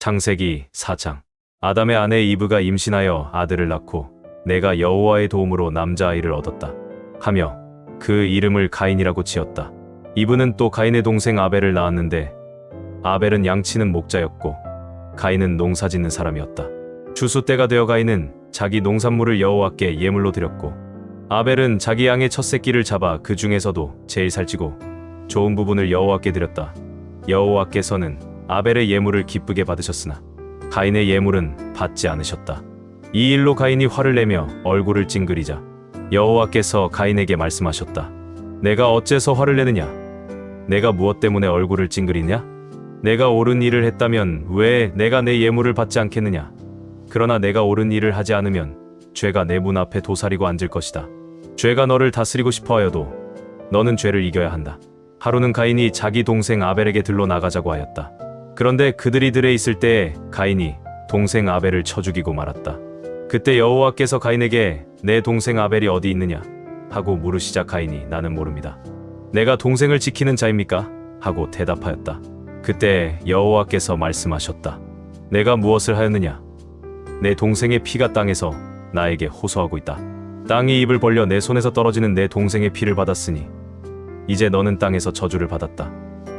창세기 4장 아담의 아내 이브가 임신하여 아들을 낳고 내가 여호와의 도움으로 남자아이를 얻었다 하며 그 이름을 가인이라고 지었다. 이브는 또 가인의 동생 아벨을 낳았는데 아벨은 양치는 목자였고 가인은 농사짓는 사람이었다. 추수 때가 되어 가인은 자기 농산물을 여호와께 예물로 드렸고 아벨은 자기 양의 첫 새끼를 잡아 그 중에서도 제일 살찌고 좋은 부분을 여호와께 드렸다. 여호와께서는 아벨의 예물을 기쁘게 받으셨으나 가인의 예물은 받지 않으셨다. 이 일로 가인이 화를 내며 얼굴을 찡그리자 여호와께서 가인에게 말씀하셨다. 내가 어째서 화를 내느냐? 내가 무엇 때문에 얼굴을 찡그리냐? 내가 옳은 일을 했다면 왜 내가 내 예물을 받지 않겠느냐? 그러나 내가 옳은 일을 하지 않으면 죄가 내 문 앞에 도사리고 앉을 것이다. 죄가 너를 다스리고 싶어 하여도 너는 죄를 이겨야 한다. 하루는 가인이 자기 동생 아벨에게 들러 나가자고 하였다. 그런데 그들이 들에 있을 때에 가인이 동생 아벨을 쳐 죽이고 말았다. 그때 여호와께서 가인에게 내 동생 아벨이 어디 있느냐 하고 물으시자 가인이 나는 모릅니다. 내가 동생을 지키는 자입니까? 하고 대답하였다. 그때 여호와께서 말씀하셨다. 내가 무엇을 하였느냐? 내 동생의 피가 땅에서 나에게 호소하고 있다. 땅이 입을 벌려 내 손에서 떨어지는 내 동생의 피를 받았으니 이제 너는 땅에서 저주를 받았다.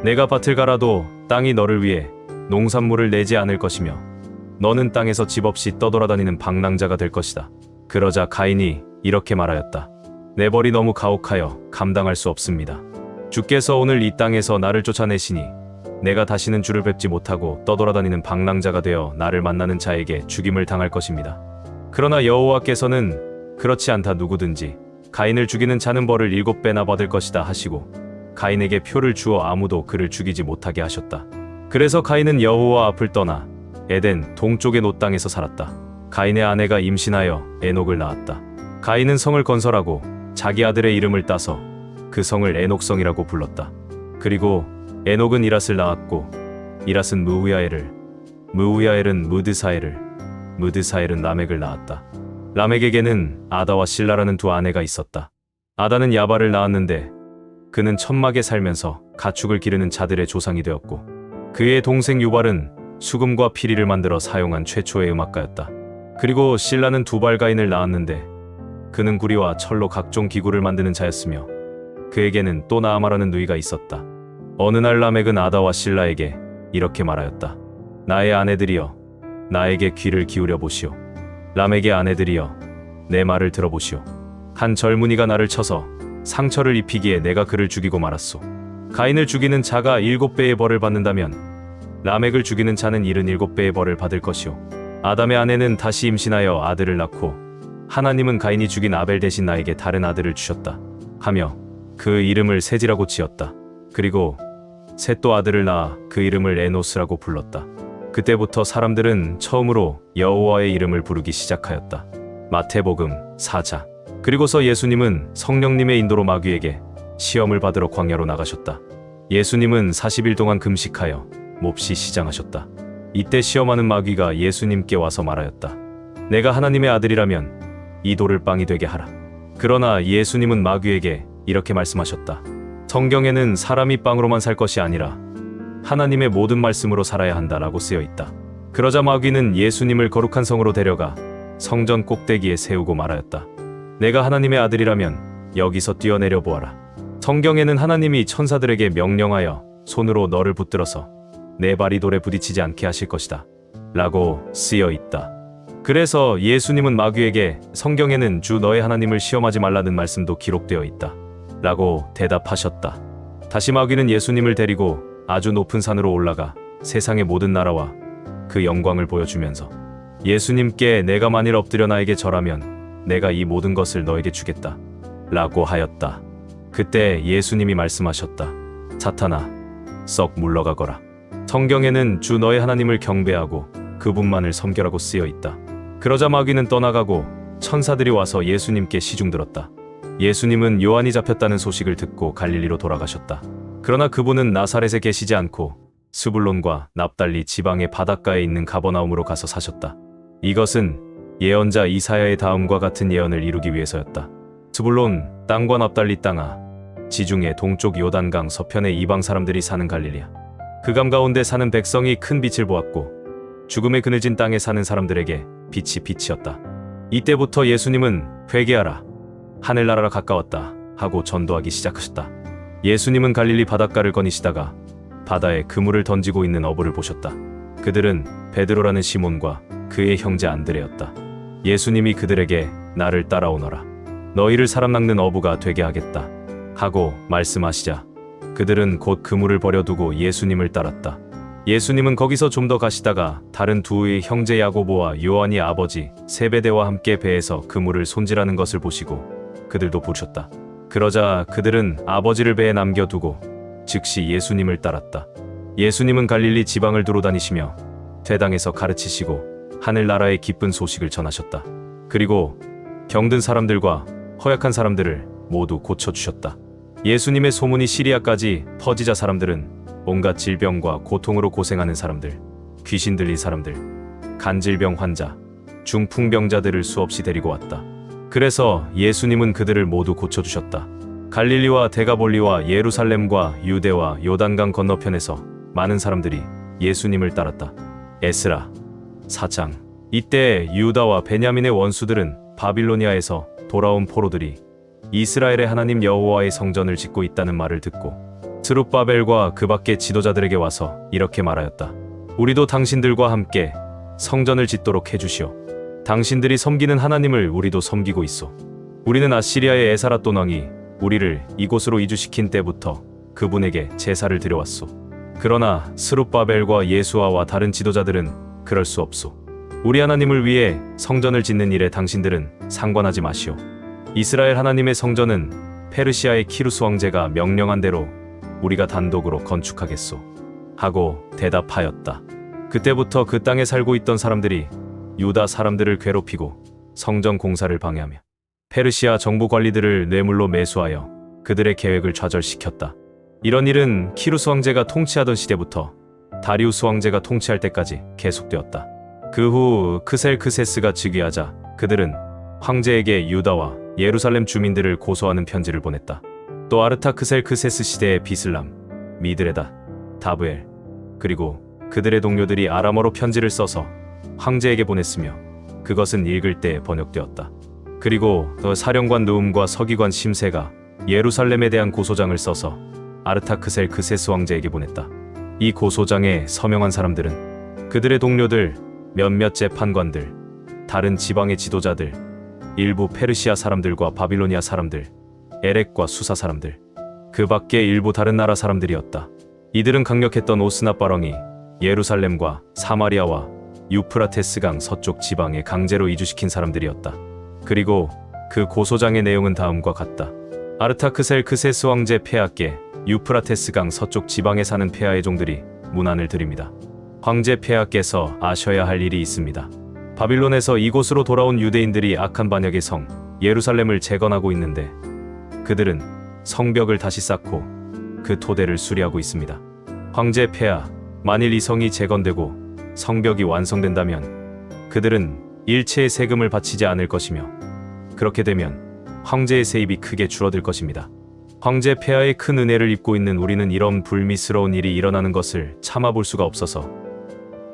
내가 밭을 갈아도 땅이 너를 위해 농산물을 내지 않을 것이며 너는 땅에서 집 없이 떠돌아다니는 방랑자가 될 것이다. 그러자 가인이 이렇게 말하였다. 내 벌이 너무 가혹하여 감당할 수 없습니다. 주께서 오늘 이 땅에서 나를 쫓아내시니 내가 다시는 주를 뵙지 못하고 떠돌아다니는 방랑자가 되어 나를 만나는 자에게 죽임을 당할 것입니다. 그러나 여호와께서는 그렇지 않다 누구든지 가인을 죽이는 자는 벌을 일곱 배나 받을 것이다 하시고 가인에게 표를 주어 아무도 그를 죽이지 못하게 하셨다. 그래서 가인은 여호와 앞을 떠나 에덴 동쪽의 노 땅에서 살았다. 가인의 아내가 임신하여 에녹을 낳았다. 가인은 성을 건설하고 자기 아들의 이름을 따서 그 성을 에녹성이라고 불렀다. 그리고 에녹은 이랏을 낳았고 이랏은 무우야엘을 무우야엘은 무드사엘을 무드사엘은 라멕을 낳았다. 라멕에게는 아다와 실라라는 두 아내가 있었다. 아다는 야발을 낳았는데 그는 천막에 살면서 가축을 기르는 자들의 조상이 되었고 그의 동생 유발은 수금과 피리를 만들어 사용한 최초의 음악가였다. 그리고 실라는 두발 가인을 낳았는데 그는 구리와 철로 각종 기구를 만드는 자였으며 그에게는 또 나아마라는 누이가 있었다. 어느 날 라멕은 아다와 실라에게 이렇게 말하였다. 나의 아내들이여 나에게 귀를 기울여 보시오. 라멕의 아내들이여 내 말을 들어보시오. 한 젊은이가 나를 쳐서 상처를 입히기에 내가 그를 죽이고 말았소. 가인을 죽이는 자가 일곱 배의 벌을 받는다면 라멕을 죽이는 자는 일흔일곱 배의 벌을 받을 것이오. 아담의 아내는 다시 임신하여 아들을 낳고 하나님은 가인이 죽인 아벨 대신 나에게 다른 아들을 주셨다. 하며 그 이름을 세지라고 지었다. 그리고 셋또 아들을 낳아 그 이름을 에노스라고 불렀다. 그때부터 사람들은 처음으로 여호와의 이름을 부르기 시작하였다. 마태복음 4장. 그리고서 예수님은 성령님의 인도로 마귀에게 시험을 받으러 광야로 나가셨다. 예수님은 40일 동안 금식하여 몹시 시장하셨다. 이때 시험하는 마귀가 예수님께 와서 말하였다. 내가 하나님의 아들이라면 이 돌을 빵이 되게 하라. 그러나 예수님은 마귀에게 이렇게 말씀하셨다. 성경에는 사람이 빵으로만 살 것이 아니라 하나님의 모든 말씀으로 살아야 한다라고 쓰여 있다. 그러자 마귀는 예수님을 거룩한 성으로 데려가 성전 꼭대기에 세우고 말하였다. 내가 하나님의 아들이라면 여기서 뛰어내려 보아라. 성경에는 하나님이 천사들에게 명령하여 손으로 너를 붙들어서 내 발이 돌에 부딪히지 않게 하실 것이다. 라고 쓰여 있다. 그래서 예수님은 마귀에게 성경에는 주 너의 하나님을 시험하지 말라는 말씀도 기록되어 있다. 라고 대답하셨다. 다시 마귀는 예수님을 데리고 아주 높은 산으로 올라가 세상의 모든 나라와 그 영광을 보여주면서 예수님께 내가 만일 엎드려 나에게 절하면 내가 이 모든 것을 너에게 주겠다. 라고 하였다. 그때 예수님이 말씀하셨다. 사탄아, 썩 물러가거라. 성경에는 주 너의 하나님을 경배하고 그분만을 섬겨라고 쓰여 있다. 그러자 마귀는 떠나가고 천사들이 와서 예수님께 시중들었다. 예수님은 요한이 잡혔다는 소식을 듣고 갈릴리로 돌아가셨다. 그러나 그분은 나사렛에 계시지 않고 스불론과 납달리 지방의 바닷가에 있는 가버나움으로 가서 사셨다. 이것은 예언자 이사야의 다음과 같은 예언을 이루기 위해서였다. 스불론 땅과 납달리 땅아 지중해 동쪽 요단강 서편의 이방 사람들이 사는 갈릴리야. 그감 가운데 사는 백성이 큰 빛을 보았고 죽음의 그늘진 땅에 사는 사람들에게 빛이 빛이었다. 이때부터 예수님은 회개하라. 하늘나라가 가까웠다. 하고 전도하기 시작하셨다. 예수님은 갈릴리 바닷가를 거니시다가 바다에 그물을 던지고 있는 어부를 보셨다. 그들은 베드로라는 시몬과 그의 형제 안드레였다. 예수님이 그들에게 나를 따라오너라. 너희를 사람 낚는 어부가 되게 하겠다. 하고 말씀하시자 그들은 곧 그물을 버려두고 예수님을 따랐다. 예수님은 거기서 좀 더 가시다가 다른 두의 형제 야고보와 요한이 아버지 세베대와 함께 배에서 그물을 손질하는 것을 보시고 그들도 부르셨다. 그러자 그들은 아버지를 배에 남겨두고 즉시 예수님을 따랐다. 예수님은 갈릴리 지방을 두루 다니시며 대당에서 가르치시고 하늘나라의 기쁜 소식을 전하셨다. 그리고 병든 사람들과 허약한 사람들을 모두 고쳐주셨다. 예수님의 소문이 시리아까지 퍼지자 사람들은 온갖 질병과 고통으로 고생하는 사람들, 귀신 들린 사람들, 간질병 환자, 중풍병자들을 수없이 데리고 왔다. 그래서 예수님은 그들을 모두 고쳐주셨다. 갈릴리와 데가볼리와 예루살렘과 유대와 요단강 건너편에서 많은 사람들이 예수님을 따랐다. 에스라 4장 이때 유다와 베냐민의 원수들은 바빌로니아에서 돌아온 포로들이 이스라엘의 하나님 여호와의 성전을 짓고 있다는 말을 듣고 스룹바벨과 그 밖의 지도자들에게 와서 이렇게 말하였다. 우리도 당신들과 함께 성전을 짓도록 해주시오. 당신들이 섬기는 하나님을 우리도 섬기고 있어. 우리는 아시리아의 에사라돈 왕이 우리를 이곳으로 이주시킨 때부터 그분에게 제사를 드려왔소. 그러나 스룹바벨과 예수아와 다른 지도자들은 그럴 수 없소. 우리 하나님을 위해 성전을 짓는 일에 당신들은 상관하지 마시오. 이스라엘 하나님의 성전은 페르시아의 키루스 왕제가 명령한 대로 우리가 단독으로 건축하겠소. 하고 대답하였다. 그때부터 그 땅에 살고 있던 사람들이 유다 사람들을 괴롭히고 성전 공사를 방해하며 페르시아 정부 관리들을 뇌물로 매수하여 그들의 계획을 좌절시켰다. 이런 일은 키루스 왕제가 통치하던 시대부터 다리우스 왕제가 통치할 때까지 계속되었다. 그 후 크셀크세스가 즉위하자 그들은 황제에게 유다와 예루살렘 주민들을 고소하는 편지를 보냈다. 또 아르타크셀크세스 시대의 비슬람, 미드레다, 다브엘, 그리고 그들의 동료들이 아람어로 편지를 써서 황제에게 보냈으며 그것은 읽을 때 번역되었다. 그리고 또 사령관 느움과 서기관 심세가 예루살렘에 대한 고소장을 써서 아르타크셀크세스 왕제에게 보냈다. 이 고소장에 서명한 사람들은 그들의 동료들, 몇몇 재판관들, 다른 지방의 지도자들, 일부 페르시아 사람들과 바빌로니아 사람들, 에렉과 수사 사람들, 그 밖에 일부 다른 나라 사람들이었다. 이들은 강력했던 오스나바렁이 예루살렘과 사마리아와 유프라테스강 서쪽 지방에 강제로 이주시킨 사람들이었다. 그리고 그 고소장의 내용은 다음과 같다. 아르타크셀크세스 왕제 폐하께 유프라테스강 서쪽 지방에 사는 폐하의 종들이 문안을 드립니다. 황제 폐하께서 아셔야 할 일이 있습니다. 바빌론에서 이곳으로 돌아온 유대인들이 악한 반역의 성 예루살렘을 재건하고 있는데 그들은 성벽을 다시 쌓고 그 토대를 수리하고 있습니다. 황제 폐하 만일 이 성이 재건되고 성벽이 완성된다면 그들은 일체의 세금을 바치지 않을 것이며 그렇게 되면 황제의 세입이 크게 줄어들 것입니다. 황제 폐하의 큰 은혜를 입고 있는 우리는 이런 불미스러운 일이 일어나는 것을 참아볼 수가 없어서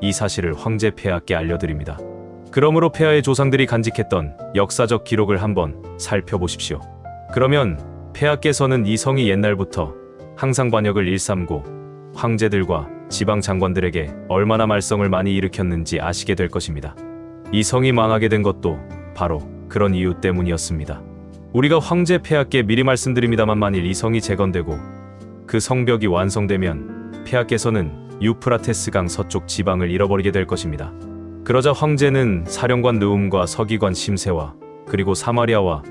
이 사실을 황제 폐하께 알려드립니다. 그러므로 폐하의 조상들이 간직했던 역사적 기록을 한번 살펴보십시오. 그러면 폐하께서는 이 성이 옛날부터 항상 반역을 일삼고 황제들과 지방 장관들에게 얼마나 말썽을 많이 일으켰는지 아시게 될 것입니다. 이 성이 망하게 된 것도 바로 그런 이유 때문이었습니다. 우리가 황제 폐하께 미리 말씀드립니다만 만일 이 성이 재건되고 그 성벽이 완성되면 폐하께서는 유프라테스강 서쪽 지방을 잃어버리게 될 것입니다. 그러자 황제는 사령관 느움과 서기관 심세와 그리고 사마리아와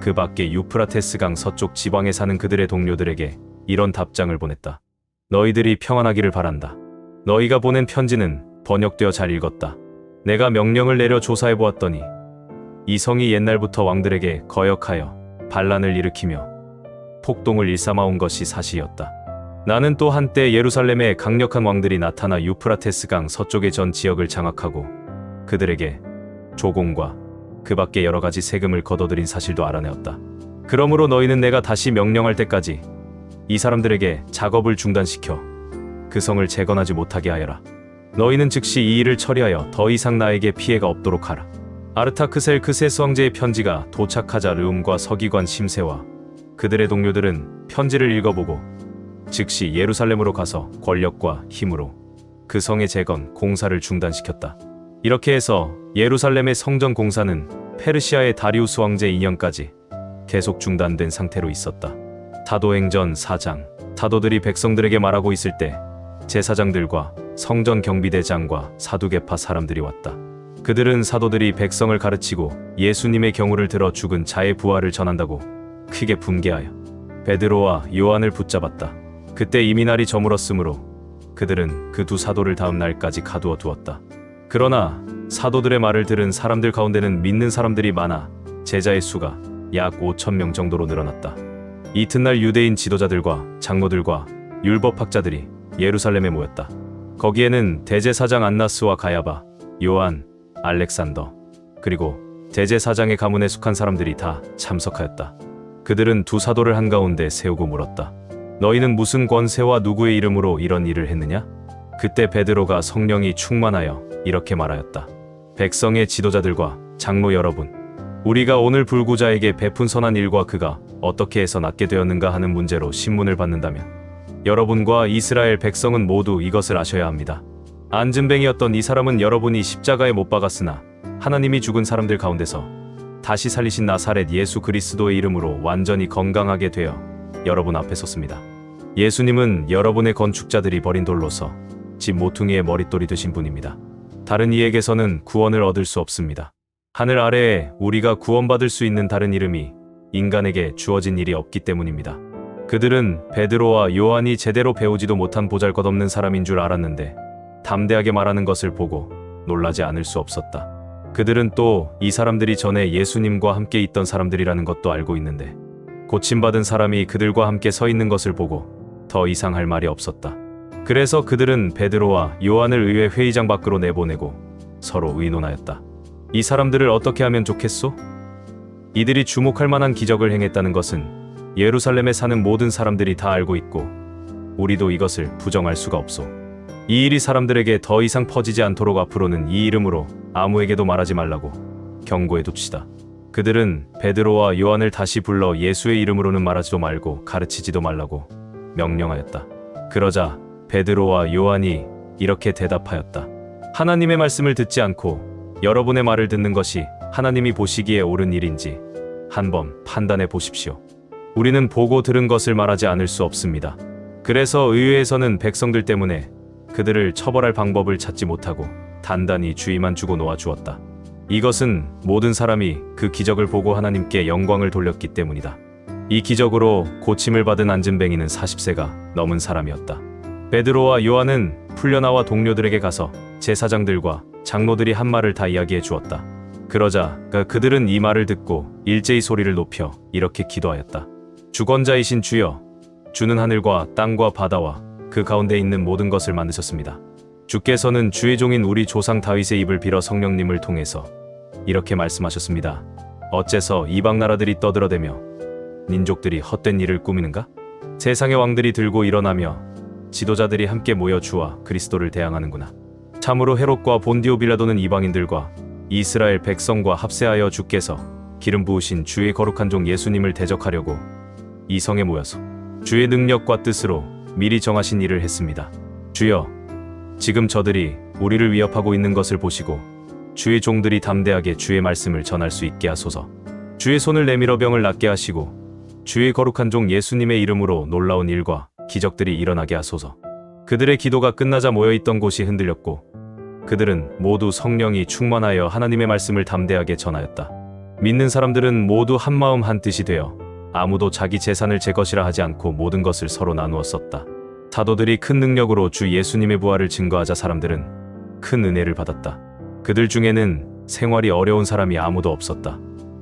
그 밖에 유프라테스강 서쪽 지방에 사는 그들의 동료들에게 이런 답장을 보냈다. 너희들이 평안하기를 바란다. 너희가 보낸 편지는 번역되어 잘 읽었다. 내가 명령을 내려 조사해 보았더니 이 성이 옛날부터 왕들에게 거역하여 반란을 일으키며 폭동을 일삼아온 것이 사실이었다. 나는 또 한때 예루살렘에 강력한 왕들이 나타나 유프라테스강 서쪽의 전 지역을 장악하고 그들에게 조공과 그 밖에 여러 가지 세금을 거둬들인 사실도 알아내었다. 그러므로 너희는 내가 다시 명령할 때까지 이 사람들에게 작업을 중단시켜 그 성을 재건하지 못하게 하여라. 너희는 즉시 이 일을 처리하여 더 이상 나에게 피해가 없도록 하라. 아르타크셀크세스 왕제의 편지가 도착하자 르움과 서기관 심세와 그들의 동료들은 편지를 읽어보고 즉시 예루살렘으로 가서 권력과 힘으로 그 성의 재건 공사를 중단시켰다. 이렇게 해서 예루살렘의 성전 공사는 페르시아의 다리우스 왕제 2년까지 계속 중단된 상태로 있었다. 사도행전 4장 사도들이 백성들에게 말하고 있을 때 제사장들과 성전 경비대장과 사두개파 사람들이 왔다. 그들은 사도들이 백성을 가르치고 예수님의 경우를 들어 죽은 자의 부활을 전한다고 크게 분개하여 베드로와 요한을 붙잡았다. 그때 이미 날이 저물었으므로 그들은 그 두 사도를 다음 날까지 가두어 두었다. 그러나 사도들의 말을 들은 사람들 가운데는 믿는 사람들이 많아 제자의 수가 약 5천 명 정도로 늘어났다. 이튿날 유대인 지도자들과 장로들과 율법학자들이 예루살렘에 모였다. 거기에는 대제사장 안나스와 가야바, 요한, 알렉산더, 그리고 대제사장의 가문에 속한 사람들이 다 참석하였다. 그들은 두 사도를 한가운데 세우고 물었다. 너희는 무슨 권세와 누구의 이름으로 이런 일을 했느냐? 그때 베드로가 성령이 충만하여 이렇게 말하였다. 백성의 지도자들과 장로 여러분, 우리가 오늘 불구자에게 베푼 선한 일과 그가 어떻게 해서 낫게 되었는가 하는 문제로 신문을 받는다면 여러분과 이스라엘 백성은 모두 이것을 아셔야 합니다. 안진뱅이였던 이 사람은 여러분이 십자가에 못 박았으나 하나님이 죽은 사람들 가운데서 다시 살리신 나사렛 예수 그리스도의 이름으로 완전히 건강하게 되어 여러분 앞에 섰습니다. 예수님은 여러분의 건축자들이 버린 돌로서 집 모퉁이의 머릿돌이 되신 분입니다. 다른 이에게서는 구원을 얻을 수 없습니다. 하늘 아래에 우리가 구원받을 수 있는 다른 이름이 인간에게 주어진 일이 없기 때문입니다. 그들은 베드로와 요한이 제대로 배우지도 못한 보잘것없는 사람인 줄 알았는데 담대하게 말하는 것을 보고 놀라지 않을 수 없었다. 그들은 또 이 사람들이 전에 예수님과 함께 있던 사람들이라는 것도 알고 있는데 고침받은 사람이 그들과 함께 서 있는 것을 보고 더 이상 할 말이 없었다. 그래서 그들은 베드로와 요한을 의회 회의장 밖으로 내보내고 서로 의논하였다. 이 사람들을 어떻게 하면 좋겠소? 이들이 주목할 만한 기적을 행했다는 것은 예루살렘에 사는 모든 사람들이 다 알고 있고 우리도 이것을 부정할 수가 없소. 이 일이 사람들에게 더 이상 퍼지지 않도록 앞으로는 이 이름으로 아무에게도 말하지 말라고 경고해 둡시다. 그들은 베드로와 요한을 다시 불러 예수의 이름으로는 말하지도 말고 가르치지도 말라고 명령하였다. 그러자 베드로와 요한이 이렇게 대답하였다. 하나님의 말씀을 듣지 않고 여러분의 말을 듣는 것이 하나님이 보시기에 옳은 일인지 한번 판단해 보십시오. 우리는 보고 들은 것을 말하지 않을 수 없습니다. 그래서 의회에서는 백성들 때문에 그들을 처벌할 방법을 찾지 못하고 단단히 주의만 주고 놓아 주었다. 이것은 모든 사람이 그 기적을 보고 하나님께 영광을 돌렸기 때문이다. 이 기적으로 고침을 받은 안진뱅이는 40세가 넘은 사람이었다. 베드로와 요한은 풀려나와 동료들에게 가서 제사장들과 장로들이 한 말을 다 이야기해 주었다. 그러자 그- 그들은 이 말을 듣고 일제히 소리를 높여 이렇게 기도하였다. 주권자이신 주여, 주는 하늘과 땅과 바다와 그 가운데 있는 모든 것을 만드셨습니다. 주께서는 주의 종인 우리 조상 다윗의 입을 빌어 성령님을 통해서 이렇게 말씀하셨습니다. 어째서 이방 나라들이 떠들어대며 민족들이 헛된 일을 꾸미는가? 세상의 왕들이 들고 일어나며 지도자들이 함께 모여 주와 그리스도를 대항하는구나. 참으로 헤롯과 본디오 빌라도는 이방인들과 이스라엘 백성과 합세하여 주께서 기름 부으신 주의 거룩한 종 예수님을 대적하려고 이 성에 모여서 주의 능력과 뜻으로 미리 정하신 일을 했습니다. 주여, 지금 저들이 우리를 위협하고 있는 것을 보시고 주의 종들이 담대하게 주의 말씀을 전할 수 있게 하소서. 주의 손을 내밀어 병을 낫게 하시고 주의 거룩한 종 예수님의 이름으로 놀라운 일과 기적들이 일어나게 하소서. 그들의 기도가 끝나자 모여 있던 곳이 흔들렸고 그들은 모두 성령이 충만하여 하나님의 말씀을 담대하게 전하였다. 믿는 사람들은 모두 한 마음 한 뜻이 되어 아무도 자기 재산을 제 것이라 하지 않고 모든 것을 서로 나누어 썼다. 사도들이 큰 능력으로 주 예수님의 부활을 증거하자 사람들은 큰 은혜를 받았다. 그들 중에는 생활이 어려운 사람이 아무도 없었다.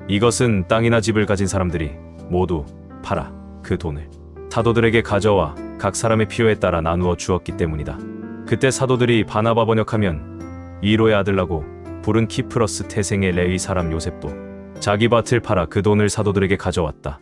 이것은 땅이나 집을 가진 사람들이 모두 팔아 그 돈을 사도들에게 가져와 각 사람의 필요에 따라 나누어 주었기 때문이다. 그때 사도들이 바나바 번역하면 위로의 아들라고 부른 키프러스 태생의 레위 사람 요셉도 자기 밭을 팔아 그 돈을 사도들에게 가져왔다.